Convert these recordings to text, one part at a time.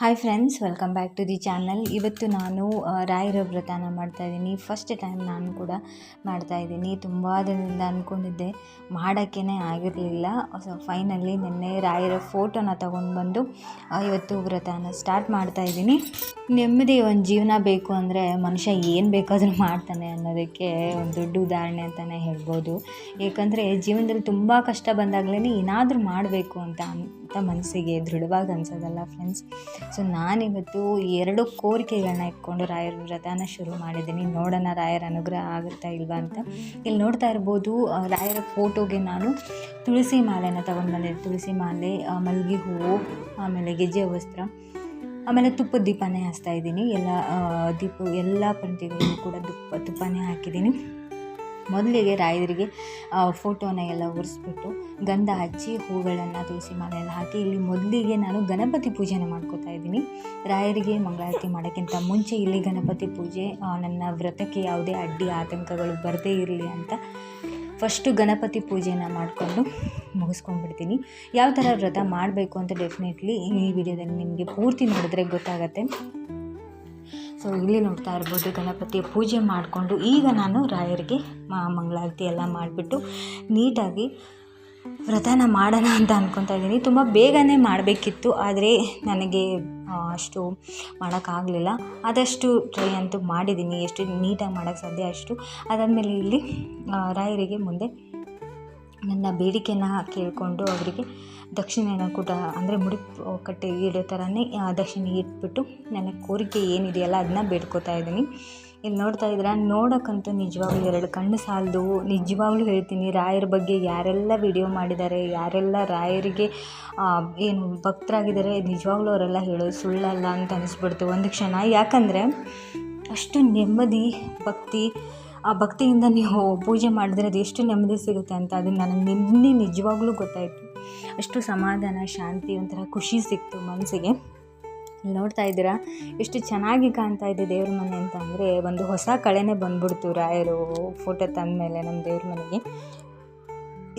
Hi friends welcome back to the channel ಇವತ್ತು ನಾನು ರಾಯರ ವ್ರತನ ಮಾಡ್ತಾಯಿದ್ದೀನಿ ಫಸ್ಟ್ ಟೈಮ್ ನಾನು ಕೂಡ ಮಾಡ್ತಾಯಿದ್ದೀನಿ ತುಂಬ ದಿನದಿಂದ ಅಂದ್ಕೊಂಡಿದ್ದೆ ಮಾಡೋಕ್ಕೇ ಆಗಿರಲಿಲ್ಲ. ಸೊ ಫೈನಲಿ ನಿನ್ನೆ ರಾಯರ ಫೋಟೋನ ತೊಗೊಂಡು ಬಂದು ಇವತ್ತು ವ್ರತನ ಸ್ಟಾರ್ಟ್ ಮಾಡ್ತಾಯಿದ್ದೀನಿ ನೆಮ್ಮದಿ ಒಂದು ಜೀವನ ಬೇಕು ಅಂದರೆ ಮನುಷ್ಯ ಏನು ಬೇಕಾದರೂ ಮಾಡ್ತಾನೆ ಅನ್ನೋದಕ್ಕೆ ಒಂದು ದೊಡ್ಡ ಉದಾಹರಣೆ ಅಂತಲೇ ಹೇಳ್ಬೋದು. ಏಕೆಂದರೆ ಜೀವನದಲ್ಲಿ ತುಂಬ ಕಷ್ಟ ಬಂದಾಗಲೇ ಏನಾದರೂ ಮಾಡಬೇಕು ಅಂತ ಅಂತ ಮನಸ್ಸಿಗೆ ದೃಢವಾಗಿ ಅನ್ಸೋದಲ್ಲ ಫ್ರೆಂಡ್ಸ್ ಸೊ ನಾನಿವತ್ತು ಎರಡು ಕೋರಿಕೆಗಳನ್ನ ಇಟ್ಕೊಂಡು ರಾಯರ ವ್ರತನ ಶುರು ಮಾಡಿದ್ದೀನಿ. ನೋಡೋಣ ರಾಯರ ಅನುಗ್ರಹ ಆಗುತ್ತಾ ಇಲ್ವಾ ಅಂತ. ಇಲ್ಲಿ ನೋಡ್ತಾ ಇರ್ಬೋದು ರಾಯರ ಫೋಟೋಗೆ ನಾನು ತುಳಸಿ ಮಾಲೆನ ತೊಗೊಂಡು ಬಂದಿದ್ದೆ. ತುಳಸಿ ಮಾಲೆ ಮಲ್ಲಿಗೆ ಹೂವು, ಆಮೇಲೆ ಗೆಜ್ಜೆ ವಸ್ತ್ರ, ಆಮೇಲೆ ತುಪ್ಪದ ದೀಪನೇ ಹಚ್ತಾ ಇದ್ದೀನಿ. ಎಲ್ಲ ದೀಪ, ಎಲ್ಲ ಪಂಕ್ತಿಗಳಿಗೂ ಕೂಡ ತುಪ್ಪ, ತುಪ್ಪನೇ ಹಾಕಿದ್ದೀನಿ. ಮೊದಲಿಗೆ ರಾಯರಿಗೆ ಫೋಟೋನ ಎಲ್ಲ ಒರೆಸ್ಬಿಟ್ಟು ಗಂಧ ಹಚ್ಚಿ ಹೂಗಳನ್ನು ತುಳಸಿ ಮಾಲೆ ಎಲ್ಲ ಹಾಕಿ ಇಲ್ಲಿ ಮೊದಲಿಗೆ ನಾನು ಗಣಪತಿ ಪೂಜೆನ ಮಾಡ್ಕೋತಾ ಇದ್ದೀನಿ. ರಾಯರಿಗೆ ಮಂಗಳಾರತಿ ಮಾಡೋಕ್ಕಿಂತ ಮುಂಚೆ ಇಲ್ಲಿ ಗಣಪತಿ ಪೂಜೆ ನನ್ನ ವ್ರತಕ್ಕೆ ಯಾವುದೇ ಅಡ್ಡಿ ಆತಂಕಗಳು ಬರದೇ ಇರಲಿ ಅಂತ ಫಸ್ಟು ಗಣಪತಿ ಪೂಜೆನ ಮಾಡಿಕೊಂಡು ಮುಗಿಸ್ಕೊಂಡ್ಬಿಡ್ತೀನಿ. ಯಾವ ಥರ ವ್ರತ ಮಾಡಬೇಕು ಅಂತ ಡೆಫಿನೆಟ್ಲಿ ಈ ವಿಡಿಯೋದಲ್ಲಿ ನಿಮಗೆ ಪೂರ್ತಿ ನೋಡಿದ್ರೆ ಗೊತ್ತಾಗತ್ತೆ. ಸೊ ಇಲ್ಲಿ ನೋಡ್ತಾ ಇರ್ಬೋದು ಗಣಪತಿಯ ಪೂಜೆ ಮಾಡಿಕೊಂಡು ಈಗ ನಾನು ರಾಯರಿಗೆ ಮಂಗಳಾರತಿ ಎಲ್ಲ ಮಾಡಿಬಿಟ್ಟು ನೀಟಾಗಿ ವ್ರತನ ಮಾಡೋಣ ಅಂತ ಅಂದ್ಕೊತಾ ಇದ್ದೀನಿ. ತುಂಬ ಬೇಗನೆ ಮಾಡಬೇಕಿತ್ತು, ಆದರೆ ನನಗೆ ಅಷ್ಟು ಮಾಡೋಕ್ಕಾಗಲಿಲ್ಲ. ಆದಷ್ಟು ಟ್ರೈ ಅಂತೂ ಮಾಡಿದ್ದೀನಿ. ಎಷ್ಟು ನೀಟಾಗಿ ಮಾಡೋಕ್ಕೆ ಸಾಧ್ಯ ಅಷ್ಟು. ಅದಾದಮೇಲೆ ಇಲ್ಲಿ ರಾಯರಿಗೆ ಮುಂದೆ ನನ್ನ ಬೇಡಿಕೆನ ಕೇಳಿಕೊಂಡು ಅವರಿಗೆ ದಕ್ಷಿಣೆನ ಕೂಡ ಅಂದರೆ ಮುಡಿ ಕಟ್ಟೆ ಇಡೋ ಥರನೇ ದಕ್ಷಿಣೆ ಇಟ್ಬಿಟ್ಟು ನನ್ನ ಕೋರಿಕೆ ಏನಿದೆಯಲ್ಲ ಅದನ್ನ ಬೇಡ್ಕೋತಾ ಇದ್ದೀನಿ. ಇಲ್ಲಿ ನೋಡ್ತಾ ಇದ್ರೆ ನೋಡೋಕ್ಕಂತೂ ನಿಜವಾಗ್ಲೂ ಎರಡು ಕಣ್ಣು ಸಾಲದು. ನಿಜವಾಗ್ಲೂ ಹೇಳ್ತೀನಿ, ರಾಯರ ಬಗ್ಗೆ ಯಾರೆಲ್ಲ ವಿಡಿಯೋ ಮಾಡಿದ್ದಾರೆ, ಯಾರೆಲ್ಲ ರಾಯರಿಗೆ ಏನು ಭಕ್ತರಾಗಿದ್ದಾರೆ, ನಿಜವಾಗ್ಲೂ ಅವರೆಲ್ಲ ಹೇಳೋದು ಸುಳ್ಳಲ್ಲ ಅಂತ ಅನಿಸ್ಬಿಡ್ತು ಒಂದು ಕ್ಷಣ. ಯಾಕಂದರೆ ಅಷ್ಟು ನೆಮ್ಮದಿ, ಭಕ್ತಿ ಆ ಭಕ್ತಿಯಿಂದ ನೀವು ಪೂಜೆ ಮಾಡಿದ್ರೆ ಅದು ಎಷ್ಟು ನೆಮ್ಮದಿ ಸಿಗುತ್ತೆ ಅಂತ ಅದು ನನಗೆ ನಿನ್ನೆ ನಿಜವಾಗ್ಲೂ ಗೊತ್ತಾಯಿತು. ಅಷ್ಟು ಸಮಾಧಾನ, ಶಾಂತಿ, ಒಂಥರ ಖುಷಿ ಸಿಕ್ತು ಮನಸ್ಸಿಗೆ. ನೋಡ್ತಾ ಇದ್ದೀರಾ? ಎಷ್ಟು ಚೆನ್ನಾಗಿ ಕಾಣ್ತಾ ಇದೆ ದೇವ್ರ ಮನೆ ಅಂತ ಅಂದರೆ ಒಂದು ಹೊಸ ಕಳೆನೇ ಬಂದ್ಬಿಡ್ತು ರಾಯರು ಫೋಟೋ ತಂದ ಮೇಲೆ ನಮ್ಮ ದೇವ್ರ ಮನೆಗೆ.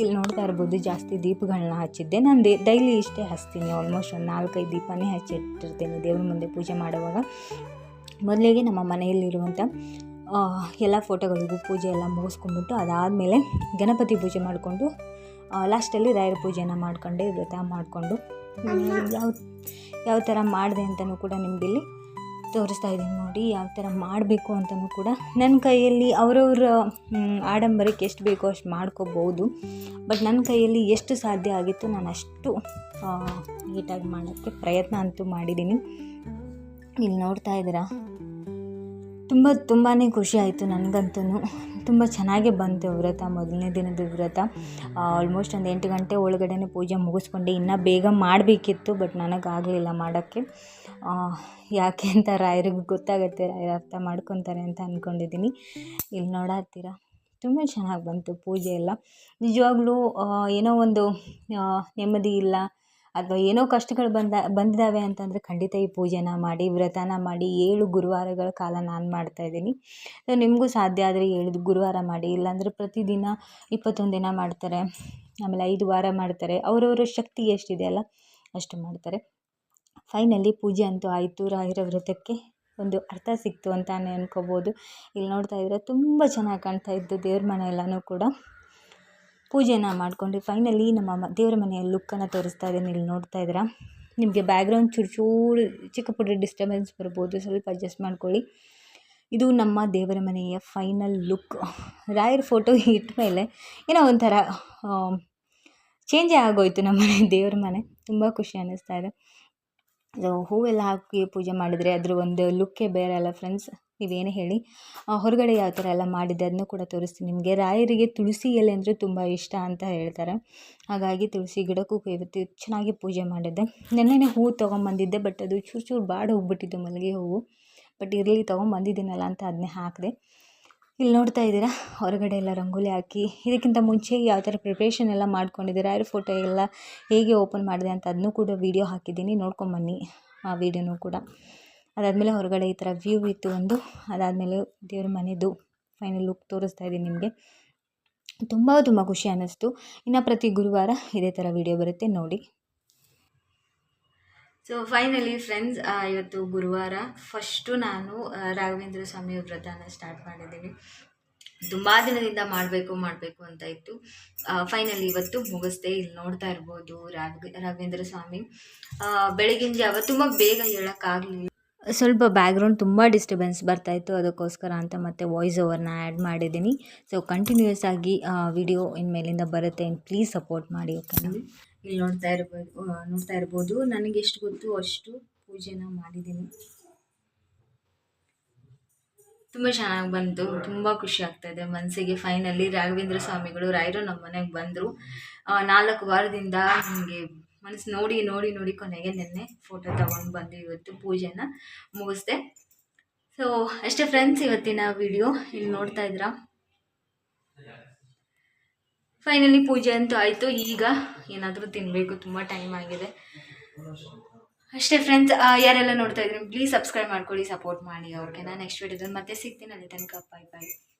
ಇಲ್ಲಿ ನೋಡ್ತಾ ಇರ್ಬೋದು ಜಾಸ್ತಿ ದೀಪಗಳನ್ನ ಹಚ್ಚಿದ್ದೆ. ನಾನು ದೇ ಡೈಲಿ ಇಷ್ಟೇ ಹಚ್ತೀನಿ ಆಲ್ಮೋಸ್ಟ್ ಒಂದು ನಾಲ್ಕೈದು ದೀಪನೇ ಹಚ್ಚಿಟ್ಟಿರ್ತೀನಿ ದೇವ್ರ ಮುಂದೆ ಪೂಜೆ ಮಾಡುವಾಗ. ಮೊದಲಿಗೆ ನಮ್ಮ ಮನೆಯಲ್ಲಿರುವಂಥ ಎಲ್ಲ ಫೋಟೋಗಳಿಗೂ ಪೂಜೆ ಎಲ್ಲ ಮುಗಿಸ್ಕೊಂಡ್ಬಿಟ್ಟು ಅದಾದಮೇಲೆ ಗಣಪತಿ ಪೂಜೆ ಮಾಡಿಕೊಂಡು ಲಾಸ್ಟಲ್ಲಿ ರಾಯರ ಪೂಜೆನ ಮಾಡ್ಕೊಂಡೆ, ವ್ರತ ಮಾಡಿಕೊಂಡು. ಯಾವ ಯಾವ ಥರ ಮಾಡಿದೆ ಅಂತಲೂ ಕೂಡ ನಿಮಗಿಲ್ಲಿ ತೋರಿಸ್ತಾ ಇದ್ದೀನಿ ನೋಡಿ, ಯಾವ ಥರ ಮಾಡಬೇಕು ಅಂತಲೂ ಕೂಡ ನನ್ನ ಕೈಯಲ್ಲಿ ಅವರವ್ರ ಆಡಂಬರಕ್ಕೆ ಎಷ್ಟು ಬೇಕೋ ಅಷ್ಟು ಮಾಡ್ಕೋಬೋದು. ಬಟ್ ನನ್ನ ಕೈಯಲ್ಲಿ ಎಷ್ಟು ಸಾಧ್ಯ ಆಗಿತ್ತು ನಾನು ಅಷ್ಟು ನೀಟಾಗಿ ಮಾಡೋಕ್ಕೆ ಪ್ರಯತ್ನ ಅಂತೂ ಮಾಡಿದ್ದೀನಿ. ಇಲ್ಲಿ ನೋಡ್ತಾ ಇದ್ದೀರಾ? ತುಂಬ ತುಂಬಾ ಖುಷಿ ಆಯಿತು ನನಗಂತೂ ತುಂಬ ಚೆನ್ನಾಗೇ ಬಂತು ವ್ರತ ಮೊದಲನೇ ದಿನದ ವ್ರತ. ಆಲ್ಮೋಸ್ಟ್ ಒಂದು ಎಂಟು ಗಂಟೆ ಒಳಗಡೆನೇ ಪೂಜೆ ಮುಗಿಸ್ಕೊಂಡೆ. ಇನ್ನೂ ಬೇಗ ಮಾಡಬೇಕಿತ್ತು ಬಟ್ ನನಗಾಗಲಿಲ್ಲ ಮಾಡೋಕ್ಕೆ. ಆ, ಯಾಕೆ ಅಂತ ರಾಯರಿಗೆ ಗೊತ್ತಾಗುತ್ತೆ ರಾಯರು ಅರ್ಥ ಮಾಡ್ಕೊತಾರೆ ಅಂತ ಅಂದ್ಕೊಂಡಿದ್ದೀನಿ ಇಲ್ಲಿ ನೋಡತ್ತೀರಾ? ತುಂಬ ಚೆನ್ನಾಗಿ ಬಂತು ಪೂಜೆ ಎಲ್ಲ. ನಿಜವಾಗ್ಲೂ ಏನೋ ಒಂದು ನೆಮ್ಮದಿ ಇಲ್ಲ ಅಥವಾ ಏನೋ ಕಷ್ಟಗಳು ಬಂದ ಬಂದಿದ್ದಾವೆ ಅಂತಂದರೆ ಖಂಡಿತ ಈ ಪೂಜೆನ ಮಾಡಿ, ವ್ರತನ ಮಾಡಿ, ಏಳು ಗುರುವಾರಗಳ ಕಾಲ ನಾನು ಮಾಡ್ತಾಯಿದ್ದೀನಿ ಸೊ ನಿಮಗೂ ಸಾಧ್ಯ ಆದರೆ ಏಳು ಗುರುವಾರ ಮಾಡಿ, ಇಲ್ಲಾಂದರೆ ಪ್ರತಿದಿನ ಇಪ್ಪತ್ತೊಂದು ದಿನ ಮಾಡ್ತಾರೆ, ಆಮೇಲೆ ಐದು ವಾರ ಮಾಡ್ತಾರೆ. ಅವರವರ ಶಕ್ತಿ ಎಷ್ಟಿದೆ ಅಲ್ಲ, ಅಷ್ಟು ಮಾಡ್ತಾರೆ. ಫೈನಲಿ ಪೂಜೆ ಅಂತೂ ಆಯಿತು. ರಾಯರ ವ್ರತಕ್ಕೆ ಒಂದು ಅರ್ಥ ಸಿಕ್ತು ಅಂತಾನೆ ಅನ್ಕೋಬೋದು. ಇಲ್ಲಿ ನೋಡ್ತಾ ಇದ್ರೆ ತುಂಬ ಚೆನ್ನಾಗಿ ಕಾಣ್ತಾ ಇತ್ತು ದೇವ್ರ ಮನೆ ಎಲ್ಲನೂ ಕೂಡ. ಪೂಜೆನ ಮಾಡ್ಕೊಂಡು ಫೈನಲಿ ನಮ್ಮ ದೇವರ ಮನೆಯ ಲುಕ್ಕನ್ನು ತೋರಿಸ್ತಾ ಇದ್ದೀನಿ. ಇಲ್ಲಿ ನೋಡ್ತಾ ಇದ್ದೀರಾ? ನಿಮಗೆ ಬ್ಯಾಕ್ಗ್ರೌಂಡ್ ಚೂರು ಚೂರು ಚಿಕ್ಕ ಪುಟ್ಟ ಡಿಸ್ಟರ್ಬೆನ್ಸ್ ಬರ್ಬೋದು. ಸ್ವಲ್ಪ ಅಡ್ಜಸ್ಟ್ ಮಾಡ್ಕೊಳ್ಳಿ. ಇದು ನಮ್ಮ ದೇವರ ಮನೆಯ ಫೈನಲ್ ಲುಕ್ ರಾಯರ್ ಫೋಟೋ ಇಟ್ಟ ಮೇಲೆ ಏನೋ ಒಂಥರ ಚೇಂಜೇ ಆಗೋಯಿತು ನಮ್ಮ ಮನೆ ದೇವ್ರ ಮನೆ. ತುಂಬ ಖುಷಿ ಅನ್ನಿಸ್ತಾ ಇದೆ. ಹೂವೆಲ್ಲ ಹಾಕಿ ಪೂಜೆ ಮಾಡಿದರೆ ಅದ್ರ ಒಂದು ಲುಕ್ಕೇ ಬೇರೆ ಅಲ್ಲ ಫ್ರೆಂಡ್ಸ್ ನೀವೇನೇ ಹೇಳಿ. ಹೊರಗಡೆ ಯಾವ ಥರ ಎಲ್ಲ ಮಾಡಿದ್ದೆ ಅದನ್ನು ಕೂಡ ತೋರಿಸ್ತೀನಿ ನಿಮಗೆ. ರಾಯರಿಗೆ ತುಳಸಿ ಎಲೆ ಅಂದರೆ ತುಂಬ ಇಷ್ಟ ಅಂತ ಹೇಳ್ತಾರೆ. ಹಾಗಾಗಿ ತುಳಸಿ ಗಿಡಕ್ಕೂ ಇವತ್ತು ಚೆನ್ನಾಗಿ ಪೂಜೆ ಮಾಡಿದ್ದೆ. ನೆನ್ನೆನೇ ಹೂವು ತೊಗೊಂಬಂದಿದ್ದೆ ಬಟ್ ಅದು ಚೂರು ಚೂರು ಬಾಡಿ ಹೋಗ್ಬಿಟ್ಟಿತ್ತು ಮಲ್ಲಿಗೆ ಹೂವು. ಬಟ್ ಇರಲಿ ತೊಗೊಂಬಂದಿದ್ದೀನಲ್ಲ ಅಂತ ಅದನ್ನೇ ಹಾಕಿದೆ. ಇಲ್ಲಿ ನೋಡ್ತಾ ಇದ್ದೀರಾ? ಹೊರಗಡೆ ಎಲ್ಲ ರಂಗೋಲಿ ಹಾಕಿ, ಇದಕ್ಕಿಂತ ಮುಂಚೆ ಯಾವ ಥರ ಪ್ರಿಪ್ರೇಷನ್ ಎಲ್ಲ ಮಾಡ್ಕೊಂಡಿದ್ದೀರಾ? ಯಾರು ಫೋಟೋ ಎಲ್ಲ ಹೇಗೆ ಓಪನ್ ಮಾಡಿದೆ ಅಂತ ಅದನ್ನೂ ಕೂಡ ವೀಡಿಯೋ ಹಾಕಿದ್ದೀನಿ. ನೋಡ್ಕೊಂಬನ್ನಿ ಆ ವೀಡಿಯೋನೂ ಕೂಡ. ಅದಾದಮೇಲೆ ಹೊರಗಡೆ ಈ ಥರ ವ್ಯೂ ಇತ್ತು ಒಂದು. ಅದಾದಮೇಲೆ ದೇವ್ರ ಮನೆದು ಫೈನಲ್ ಲುಕ್ ತೋರಿಸ್ತಾ ಇದ್ದೀನಿ ನಿಮಗೆ. ತುಂಬ ತುಂಬ ಖುಷಿ ಅನ್ನಿಸ್ತು. ಇನ್ನು ಪ್ರತಿ ಗುರುವಾರ ಇದೇ ಥರ ವೀಡಿಯೋ ಬರುತ್ತೆ. ನೋಡಿ. ಸೊ ಫೈನಲಿ ಫ್ರೆಂಡ್ಸ್ ಇವತ್ತು ಗುರುವಾರ ಫಸ್ಟು ನಾನು ರಾಘವೇಂದ್ರ ಸ್ವಾಮಿ ವ್ರತನ ಸ್ಟಾರ್ಟ್ ಮಾಡಿದ್ದೀನಿ. ತುಂಬ ದಿನದಿಂದ ಮಾಡಬೇಕು ಮಾಡಬೇಕು ಅಂತ ಇತ್ತು. ಫೈನಲಿ ಇವತ್ತು ಮುಗಿಸ್ದೆ, ಇಲ್ಲಿ ನೋಡ್ತಾ ಇರ್ಬೋದು ರಾಘ, ರಾಘವೇಂದ್ರ ಸ್ವಾಮಿ. ಬೆಳಗಿನ ಜಾವ ತುಂಬ ಬೇಗ ಹೇಳೋಕ್ಕಾಗಲಿಲ್ಲ. ಸ್ವಲ್ಪ ಬ್ಯಾಕ್ಗ್ರೌಂಡ್ ತುಂಬ ಡಿಸ್ಟರ್ಬೆನ್ಸ್ ಬರ್ತಾಯಿತ್ತು ಅದಕ್ಕೋಸ್ಕರ ಅಂತ ಮತ್ತೆ ವಾಯ್ಸ್ ಓವರ್ನ ಆ್ಯಡ್ ಮಾಡಿದ್ದೀನಿ. ಸೊ ಕಂಟಿನ್ಯೂಸ್ ಆಗಿ ವಿಡಿಯೋ ಇನ್ಮೇಲಿಂದ ಬರುತ್ತೆ ಪ್ಲೀಸ್ ಸಪೋರ್ಟ್ ಮಾಡಿ ಓಕೆನಾ ಇಲ್ಲಿ ನೋಡ್ತಾ ಇರ್ಬೋದು ನೋಡ್ತಾ ಇರ್ಬೋದು. ನನಗೆ ಎಷ್ಟು ಗೊತ್ತು ಅಷ್ಟು ಪೂಜೆನ ಮಾಡಿದ್ದೀನಿ. ತುಂಬ ಚೆನ್ನಾಗಿ ಬಂತು, ತುಂಬ ಖುಷಿ ಆಗ್ತಾ ಇದೆ ಮನಸ್ಸಿಗೆ. ಫೈನಲಿ ರಾಘವೇಂದ್ರ ಸ್ವಾಮಿಗಳು, ರಾಯರು ನಮ್ಮ ಮನೆಗೆ ಬಂದರು. ನಾಲ್ಕು ವಾರದಿಂದ ನನಗೆ ಮನಸ್ಸು ನೋಡಿ ನೋಡಿ ನೋಡಿ ಕೊನೆಗೆ ನಿನ್ನೆ ಫೋಟೋ ತಗೊಂಡು ಬಂದು ಇವತ್ತು ಪೂಜೆನ ಮುಗಿಸ್ದೆ. ಸೊ ಅಷ್ಟೇ ಫ್ರೆಂಡ್ಸ್ ಇವತ್ತಿನ ವಿಡಿಯೋ ಇಲ್ಲಿ ನೋಡ್ತಾ ಇದ್ರಾ? ಫೈನಲಿ ಪೂಜೆ ಅಂತೂ ಆಯಿತು. ಈಗ ಏನಾದರೂ ತಿನ್ನಬೇಕು ತುಂಬ ಟೈಮ್ ಆಗಿದೆ. ಅಷ್ಟೇ ಫ್ರೆಂಡ್ಸ್ ಯಾರೆಲ್ಲ ನೋಡ್ತಾ ಇದ್ರಿ ಪ್ಲೀಸ್ ಸಬ್ಸ್ಕ್ರೈಬ್ ಮಾಡ್ಕೊಳ್ಳಿ ಸಪೋರ್ಟ್ ಮಾಡಿ ಓಕೆನಾ ನೆಕ್ಸ್ಟ್ ವಿಡಿಯೋದಲ್ಲಿ ಮತ್ತೆ ಸಿಗ್ತೀನಿ. ಅಲ್ಲಿ ತನಕ ಬಾಯ್ ಬಾಯ್